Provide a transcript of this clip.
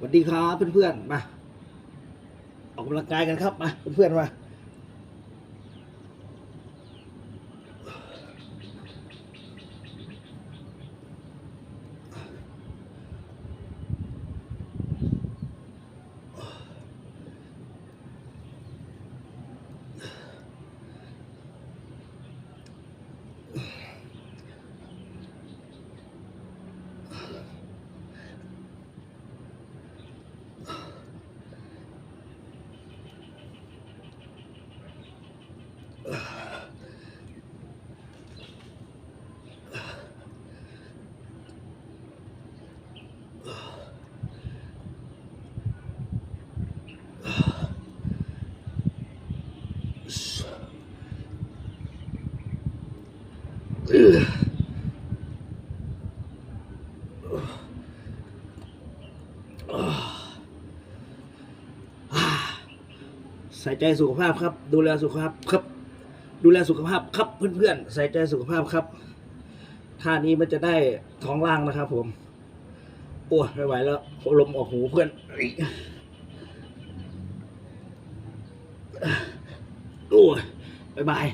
สวัสดีครับเพื่อนๆมาออกกำลังกายกันครับมาเพื่อนๆมา ใส่ใจสุขภาพครับ ดูแลสุขภาพครับ ดูแลสุขภาพครับเพื่อนๆ ใส่ใจสุขภาพครับท่านี้มันจะได้ท้องล่างนะครับ ผมโอ้ยไม่ไหวแล้วลมออกหูเพื่อนโอ้ยบายบาย